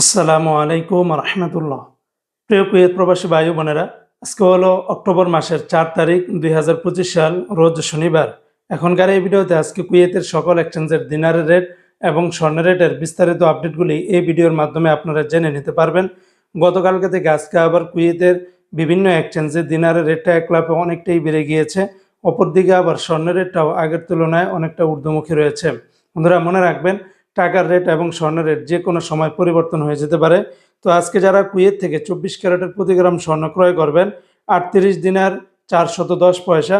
আসসালামু আলাইকুম রহমতুল্লাহ। প্রিয় কুয়েত প্রবাসী বায়ু বোনেরা, আজকে হলো অক্টোবর মাসের চার তারিখ দুই হাজার পঁচিশ সাল, রোজ শনিবার। এখনকার এই ভিডিওতে আজকে কুয়েতের সকল এক্সচেঞ্জের দিনারের রেট এবং স্বর্ণের রেটের বিস্তারিত আপডেটগুলি এই ভিডিওর মাধ্যমে আপনারা জেনে নিতে পারবেন। গতকালকে থেকে আজকে আবার কুয়েতের বিভিন্ন এক্সচেঞ্জে দিনারের রেটটা এক অনেকটাই বেড়ে গিয়েছে। অপরদিকে আবার স্বর্ণের রেটটাও আগের তুলনায় অনেকটা ঊর্ধ্বমুখী রয়েছে। বন্ধুরা, মনে রাখবেন টাকার রেট এবং স্বর্ণের রেট যে কোনো সময় পরিবর্তন হয়ে যেতে পারে। তো আজকে যারা কুয়েত থেকে চব্বিশ ক্যারেটের প্রতি গ্রাম স্বর্ণ ক্রয় করবেন, আটত্রিশ দিনার চারশত দশ পয়সা,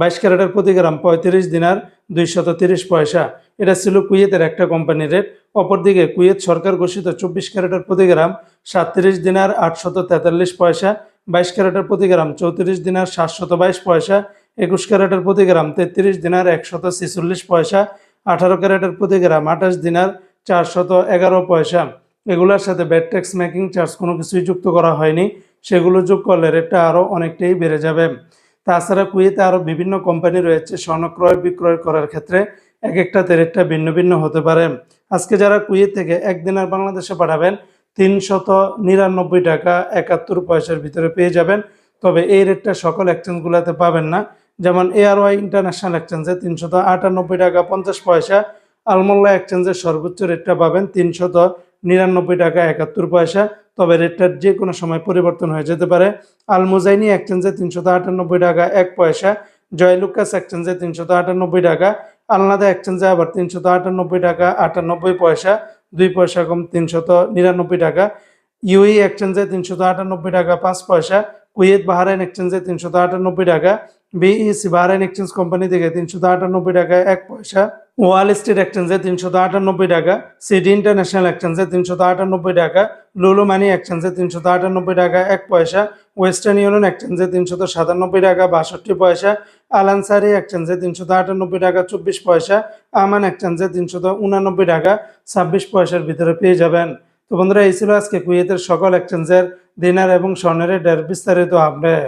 বাইশ ক্যারেটের প্রতি গ্রাম পঁয়ত্রিশ দিনার দুইশত তিরিশ পয়সা। এটা ছিল কুয়েতের একটা কোম্পানির রেট অপরদিকে কুয়েত সরকার ঘোষিত চব্বিশ ক্যারেটের প্রতি গ্রাম সাতত্রিশ দিনার আটশত তেতাল্লিশ পয়সা, বাইশ ক্যারেটের প্রতি গ্রাম চৌত্রিশ দিনার সাতশত বাইশ পয়সা, একুশ ক্যারেটের প্রতি গ্রাম তেত্রিশ দিনার একশত ছেচল্লিশ পয়সা আঠারো ক্যারেটের প্রতি গ্রাম, আঠাশ দিনার চারশত এগারো পয়সা। এগুলোর সাথে ব্যাট ট্যাক্স মেকিং চার্জ কোনো কিছুই যুক্ত করা হয়নি। সেগুলো যোগ করলে রেটটা আরও অনেকটাই বেড়ে যাবে। তাছাড়া কুয়েতে আরও বিভিন্ন কোম্পানি রয়েছে স্বর্ণ ক্রয়, বিক্রয় করার ক্ষেত্রে। এক একটাতে রেটটা ভিন্ন ভিন্ন হতে পারে। আজকে যারা কুয়েত থেকে একদিনের বাংলাদেশে পাঠাবেন, তিনশত নিরানব্বই টাকা একাত্তর পয়সার ভিতরে পেয়ে যাবেন। তবে এই রেটটা সকল এক্সচেঞ্জগুলোতে পাবেন না। যেমন এআরওয়াই ইন্টারন্যাশনাল এক্সচেঞ্জে তিনশত আটানব্বই টাকা পঞ্চাশ পয়সা আলমোল্লা এক্সচেঞ্জের সর্বোচ্চ রেটটা পাবেন তিনশত নিরানব্বই টাকা একাত্তর পয়সা। তবে রেটটার যে কোনো সময় পরিবর্তন হয়ে যেতে পারে। আলমুজাইনি এক্সচেঞ্জে তিনশত আটানব্বই টাকা এক পয়সা জয়লুকাস এক্সচেঞ্জে তিনশত আটানব্বই টাকা আলনাদা এক্সচেঞ্জে আবার তিনশত আটানব্বই টাকা আটানব্বই পয়সা, দুই পয়সা কম তিনশত নিরানব্বই টাকা। ইউই এক্সচেঞ্জে তিনশত আটানব্বই টাকা পাঁচ পয়সা কুয়েত বাহারাইন এক্সচেঞ্জে তিনশত আটানব্বই টাকা বিইসি বাহারাইন এক্সচেঞ্জ কোম্পানি থেকে তিনশত আটানব্বই টাকা, এক পয়সা। ওয়াল স্ট্রিট এক্সচেঞ্জে তিনশো আটানব্বই টাকা, সিডি ইন্টারন্যাশনাল এক্সচেঞ্জে তিনশত আটানব্বই টাকা, লুলু মানি এক্সচেঞ্জে তিনশত আটানব্বই টাকা, এক পয়সা, ওয়েস্টার্ন ইউনিয়ন এক্সচেঞ্জে তিনশত সাতানব্বই টাকা, বাষট্টি পয়সা, আলানসারি এক্সচেঞ্জে তিনশত আটানব্বই টাকা, চব্বিশ পয়সা, আমান এক্সচেঞ্জে তিনশো উনানব্বই টাকা, ছাব্বিশ পয়সার ভিতরে পেয়ে যাবেন। তো বন্ধুরা, এই ছিল আজকে কুয়েতের সকল এক্সচেঞ্জের দিনার এবং স্বর্ণের বিস্তারিত আপডেট।